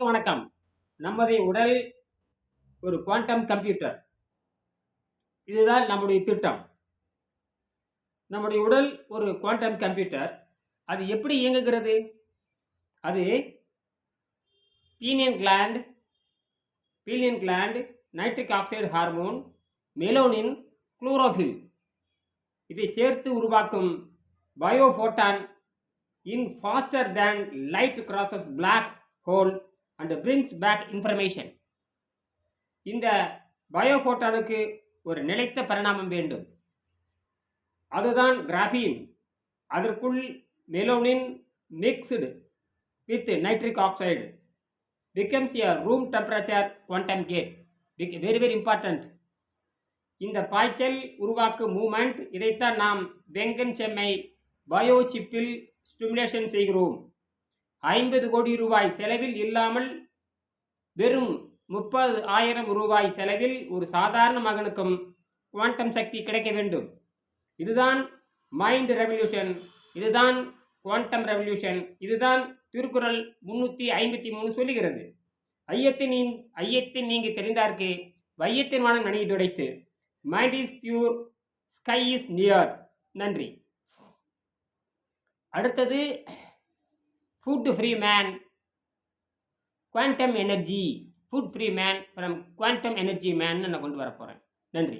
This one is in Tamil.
வணக்கம். நமது உடல் ஒரு குவாண்டம் கம்ப்யூட்டர் இதுதான் நம்முடைய திட்டம். நம்முடைய உடல் ஒரு குவாண்டம் கம்ப்யூட்டர் அது எப்படி இயங்குகிறது? அது pineal gland pineal gland nitric oxide hormone melanin chlorophyll இதை சேர்த்து உருவாக்கும் biophoton in faster than light cross off black hole and brings back information இந்த பயோஃபோட்டானுக்கு ஒரு நிலைத்த பரிணாமம் வேண்டும். அதுதான் கிராஃபீன் அதற்குள் melanin mixed with nitric oxide becomes a room temperature quantum gate very very important இந்த பாய்ச்சல் உருவாக்கும் மூமெண்ட் இதைத்தான் நாம் வெங்கன் செம்மை பயோ சிப்பில் ஸ்டிமுலேஷன் செய்கிறோம். ஐம்பது கோடி ரூபாய் செலவில் இல்லாமல் வெறும் முப்பது ஆயிரம் ரூபாய் செலவில் ஒரு சாதாரண மகனுக்கும் குவாண்டம் சக்தி கிடைக்க வேண்டும். இதுதான் மைண்ட் ரெவல்யூஷன் இதுதான் குவாண்டம் ரெவல்யூஷன் இதுதான் திருக்குறள் முன்னூற்றி ஐம்பத்தி மூணு சொல்லுகிறது. ஐயத்தின் நீ ஐயத்தின் நீங்கி தெரிந்தார்க்கு வையத்தின் மனம் நனியை துடைத்து mind is pure sky is near நன்றி. அடுத்தது food free man quantum energy food free man from quantum energy man நான் கொண்டு வர போகிறேன் நன்றி.